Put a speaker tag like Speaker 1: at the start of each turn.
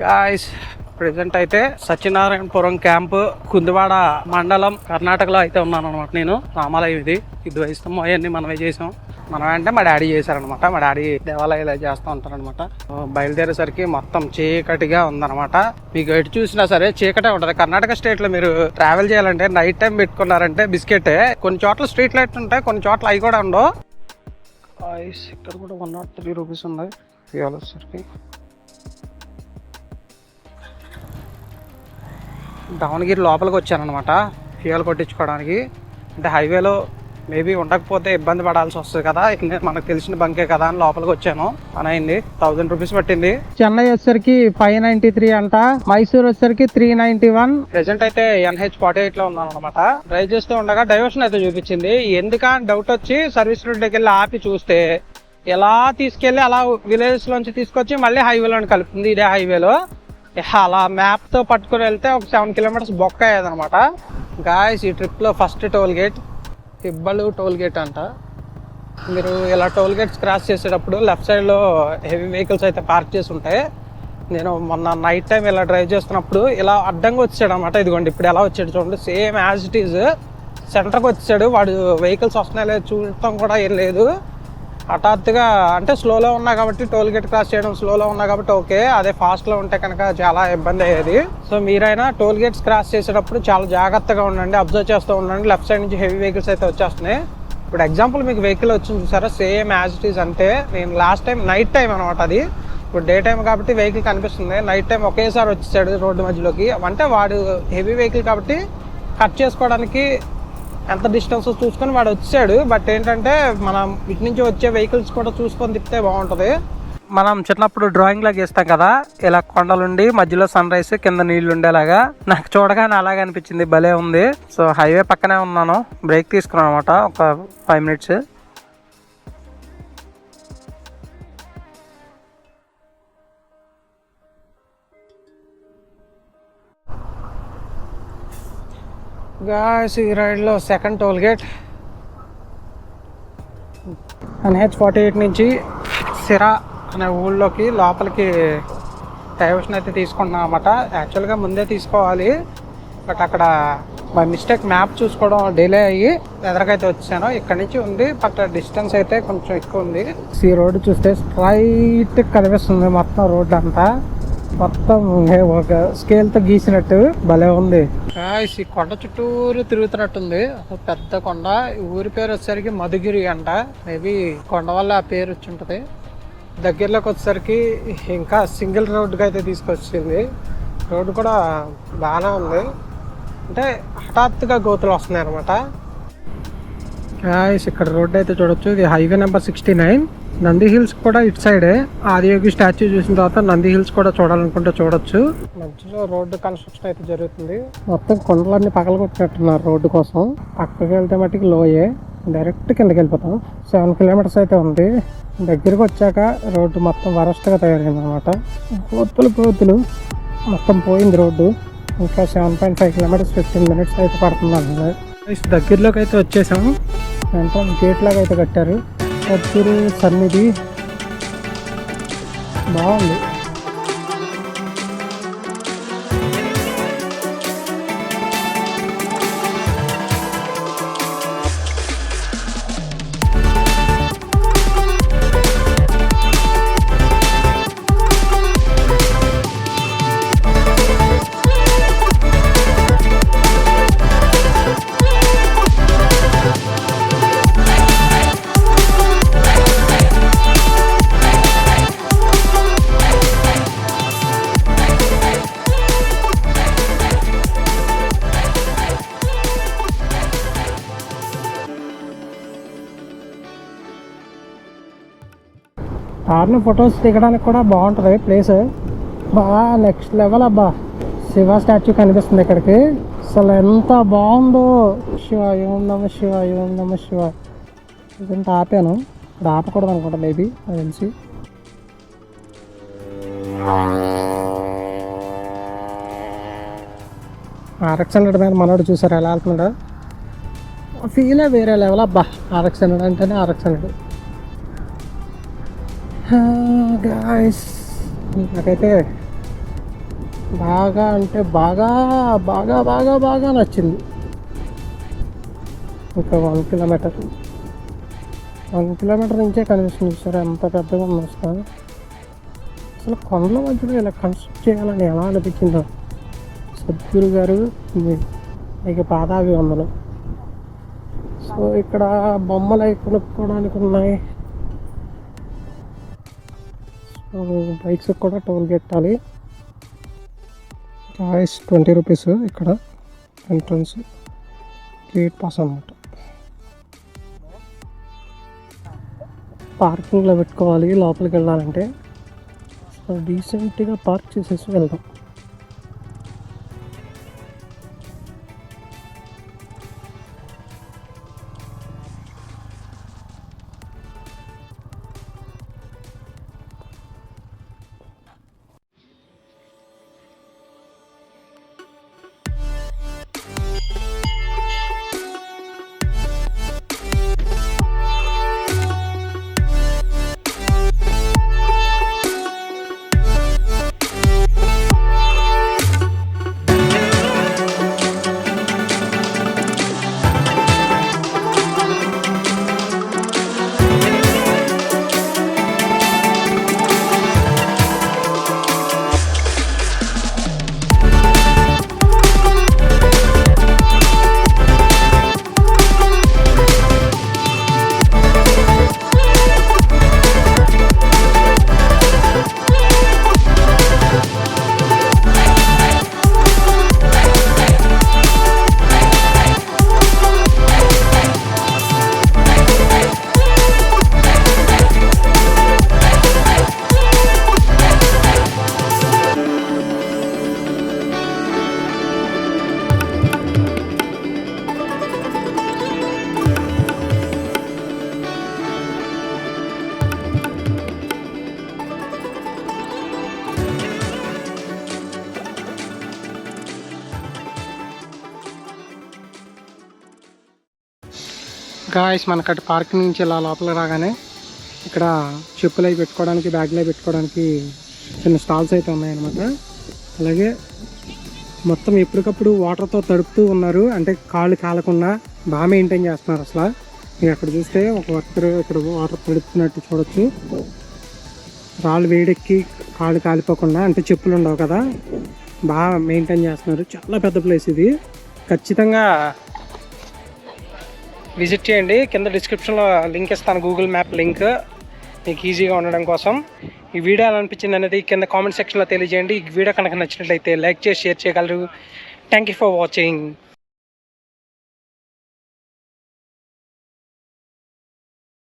Speaker 1: Guys present అయితే Satyanarayanapuram camp కుందువాడ మండలం కర్ణాటకలో అయితే ఉన్నాను అనమాట నేను. రామాలయం ఇది. ఇది వయసుతో అవన్నీ మనమే చేసాం. మనం అంటే మా డాడీ చేశారనమాట మా డాడీ దేవాలయాలు చేస్తూ ఉంటారనమాట బయలుదేరేసరికి మొత్తం చీకటిగా ఉందనమాట మీకు ఎటు చూసినా సరే చీకటే ఉంటుంది. కర్ణాటక స్టేట్లో మీరు ట్రావెల్ చేయాలంటే నైట్ టైం పెట్టుకున్నారంటే బిస్కెటే కొన్ని చోట్ల స్ట్రీట్ లైట్స్ ఉంటాయి. కొన్ని చోట్ల అవి కూడా ఉండవు. ఇక్కడ కూడా వన్ నాట్ త్రీ రూపీస్ ఉన్నాయి. ఫ్యూల్ వచ్చేసరికి దావణగిరి లోపలికి వచ్చాను అనమాట ఫ్యూయల్ కొట్టించుకోవడానికి. అంటే హైవేలో మేబీ ఉండకపోతే ఇబ్బంది పడాల్సి వస్తుంది కదా. మనకు తెలిసిన బంకే కదా అని లోపలికి వచ్చాను. పని అయింది. థౌసండ్ రూపీస్ పట్టింది. చెన్నై వచ్చేసరికి ఫైవ్ నైన్టీ త్రీ అంట. మైసూర్ వచ్చేసరికి త్రీ నైన్టీ వన్. ప్రెసెంట్ అయితే ఎన్హెచ్ ఫార్టీ ఎయిట్లో ఉన్నాను అనమాట డ్రైవ్ చేస్తూ ఉండగా డైవర్షన్ అయితే చూపించింది. ఎందుక డౌట్ వచ్చి సర్వీస్ రోడ్ దగ్గర ఆపి చూస్తే ఎలా తీసుకెళ్ళి అలా విలేజెస్ లోంచి తీసుకొచ్చి మళ్ళీ హైవేలో కలుపుతుంది ఇదే హైవేలో. అలా మ్యాప్తో పట్టుకుని వెళ్తే ఒక సెవెన్ కిలోమీటర్స్ బొక్క అయ్యేదన్నమాట. గాయస్ ఈ ట్రిప్లో ఫస్ట్ టోల్ గేట్ ఇబ్బలు టోల్ గేట్ అంట. మీరు ఇలా టోల్ గేట్స్ క్రాస్ చేసేటప్పుడు లెఫ్ట్ సైడ్లో హెవీ వెహికల్స్ అయితే పార్క్ చేసి ఉంటాయి నేను మొన్న నైట్ టైం ఇలా డ్రైవ్ చేస్తున్నప్పుడు ఇలా అడ్డంగా వచ్చాడు అనమాట ఇదిగోండి ఇప్పుడు ఎలా వచ్చాడు చూడండి. సేమ్ యాజ్ ఇట్ ఈజ్ సెంటర్కి వచ్చాడు. వాడు వెహికల్స్ వస్తున్నాయి లేదు చూడటం కూడా ఏం లేదు. హఠాత్తుగా అంటే స్లోలో ఉన్నా కాబట్టి టోల్ గేట్ క్రాస్ చేయడం స్లోలో ఉన్నా కాబట్టి ఓకే అదే ఫాస్ట్లో ఉంటే కనుక చాలా ఇబ్బంది అయ్యేది. సో మీరైనా టోల్ గేట్స్ క్రాస్ చేసేటప్పుడు చాలా జాగ్రత్తగా ఉండండి అబ్జర్వ్ చేస్తూ ఉండండి. లెఫ్ట్ సైడ్ నుంచి హెవీ వెహికల్స్ అయితే వచ్చేస్తున్నాయి. ఇప్పుడు ఎగ్జాంపుల్ మీకు వెహికల్ వచ్చింది చూసారా? సేమ్ యాజ్ ఇట్ ఈస్ అంటే నేను లాస్ట్ టైం నైట్ టైం అనమాట అది. ఇప్పుడు డే టైం కాబట్టి వెహికల్ కనిపిస్తుంది. నైట్ టైం ఒకేసారి వచ్చేసాడు రోడ్డు మధ్యలోకి. అంటే వాడు హెవీ వెహికల్ కాబట్టి కట్ చేసుకోవడానికి ఎంత డిస్టెన్స్ చూసుకొని వాడు వచ్చాడు బట్ ఏంటంటే మనం ఇటు నుంచి వచ్చే వెహికల్స్ కూడా చూసుకొని తిప్పితే బాగుంటుంది. మనం చిన్నప్పుడు డ్రాయింగ్ లాగా గీస్తాం కదా ఇలా కొండలుండి మధ్యలో సన్ రైస్ కింద నీళ్ళు ఉండేలాగా. నాకు చూడగానే అలాగే అనిపించింది భలే ఉంది. సో హైవే పక్కనే ఉన్నాను బ్రేక్ తీసుకున్నాను అనమాట ఒక ఫైవ్ మినిట్స్ గాయస్ ఈ రైడ్లో second toll gate NH forty eight నుంచి సిరా అనే ఊళ్ళోకి లోపలికి డైవర్షన్ అయితే తీసుకుంటున్నాం అనమాట యాక్చువల్గా ముందే తీసుకోవాలి. బట్ అక్కడ బై మిస్టేక్ మ్యాప్ చూసుకోవడం డిలే అయ్యి ఎదరకైతే వచ్చాను ఇక్కడ నుంచి ఉంది. బట్ డిస్టెన్స్ అయితే కొంచెం ఎక్కువ ఉంది. ఈ రోడ్డు చూస్తే స్ట్రైట్ కనిపిస్తుంది మొత్తం రోడ్డు అంతా మొత్తం ఒక స్కేల్తో గీసినట్టు భలే ఉంది. గాయ్స్, ఈ కొండ చుట్టూరు తిరుగుతున్నట్టుంది. ఒక పెద్ద కొండ. ఊరి పేరు వచ్చేసరికి మధుగిరి అంట. మేబీ కొండ వల్ల ఆ పేరు వచ్చి ఉంటుంది. దగ్గరలోకి వచ్చేసరికి ఇంకా సింగిల్ రోడ్డుగా అయితే తీసుకొచ్చింది. రోడ్డు కూడా బాగానే ఉంది. అంటే హఠాత్తుగా గోతులు వస్తున్నాయి అనమాట గాయస్ ఇక్కడ రోడ్ అయితే చూడొచ్చు. ఇది highway number sixty nine. Nandi hills కూడా ఇటు సైడే. ఆదియోగి స్టాచ్యూ చూసిన తర్వాత నంది హిల్స్ కూడా చూడాలనుకుంటే చూడొచ్చు. మధ్యలో రోడ్డు కన్స్ట్రక్షన్ అయితే జరుగుతుంది. మొత్తం కొండలన్నీ పగలగొట్టినట్టున్నారు రోడ్డు కోసం. పక్కకి వెళ్తే మట్టికి లోయే. డైరెక్ట్ కిందకి వెళ్ళిపోతాం. సెవెన్ కిలోమీటర్స్ అయితే ఉంది. దగ్గరికి వచ్చాక రోడ్డు మొత్తం వరస్ట్గా తయారైంది అనమాట కోతులు కోతులు. మొత్తం పోయింది రోడ్డు. ఇంకా seven point five kilometres fifteen minutes అయితే పడుతుంది అన్నది Guys, దగ్గరలోకి అయితే వచ్చేసాము. వెంటనే గేట్ లాగా అయితే కట్టారు. వచ్చూరు సన్నిధి. బాగుంది. కార్ని ఫొటోస్ దిగడానికి కూడా బాగుంటుంది. ప్లేస్? బాగా నెక్స్ట్ లెవెల్ అబ్బా. శివ స్టాచ్యూ కనిపిస్తుంది ఇక్కడికి. అసలు ఎంత బాగుందో. శివ ఏం నమ శివ ఏం నమ శివ. ఇదంతా ఆపాను. ఇప్పుడు ఆపకూడదు అనుకుంటా మేబీ అది తెలిసి ఆర్ఎక్స్ హండ్రెడ్ మీద మనోడు చూసారు? ఎలా వెళ్తున్నాడు ఫీలే వేరే లెవెల్ అబ్బా. ఆర్ఎక్స్ హండ్రెడ్ అంటేనే ఆర్ఎక్స్ హండ్రెడ్ గాయస్ నాకైతే
Speaker 2: బాగా అంటే బాగా బాగా బాగా బాగా నచ్చింది. ఇంకా వన్ కిలోమీటర్ వన్ కిలోమీటర్ నుంచే కనిపిస్తుంది సార్ ఎంత పెద్దగా ఉంది అసలు అసలు కొండల మధ్యలో ఇలా కన్స్ట్రక్ట్ చేయాలని ఎలా అనిపించిందో. సద్గురు గారు మీకు పాదాభి వందలు సో ఇక్కడ బొమ్మలు కొనుక్కోవడానికి ఉన్నాయి. బైక్స్ కూడా టోల్ పెట్టాలి. చాయిస్ ట్వంటీ రూపీస్ ఇక్కడ ఎంట్రన్స్ గేట్ పాస్ అనమాట పార్కింగ్లో పెట్టుకోవాలి లోపలికి వెళ్ళాలంటే. సో డీసెంట్గా పార్క్ చేసేసి వెళ్దాం. గాయస్ మనకటి పార్కింగ్ నుంచి ఇలా లోపల రాగానే ఇక్కడ చెప్పులు అవి పెట్టుకోవడానికి బ్యాగ్లు అవి పెట్టుకోవడానికి చిన్న స్టాల్స్ అయితే ఉన్నాయన్నమాట. అలాగే మొత్తం ఎప్పటికప్పుడు వాటర్తో తడుపుతూ ఉన్నారు. అంటే కాళ్ళు కాలకుండా బాగా మెయింటైన్ చేస్తున్నారు అసలు. మీరు అక్కడ చూస్తే ఒక వర్కర్ ఇక్కడ వాటర్ తడుపుతున్నట్టు చూడొచ్చు. రాళ్ళు వేడెక్కి కాళ్ళు కాలిపోకుండా అంటే చెప్పులు ఉండవు కదా బాగా మెయింటైన్ చేస్తున్నారు. చాలా పెద్ద ప్లేస్ ఇది. ఖచ్చితంగా విజిట్ చేయండి. కింద డిస్క్రిప్షన్లో లింక్ ఇస్తాను గూగుల్ మ్యాప్ లింక్ మీకు ఈజీగా ఉండడం కోసం. ఈ వీడియో ఎలా అనిపించింది అనేది కింద కామెంట్ సెక్షన్లో తెలియజేయండి. ఈ వీడియో కనుక నచ్చినట్లయితే లైక్ చేసి షేర్ చేయగలరు. Thank you for watching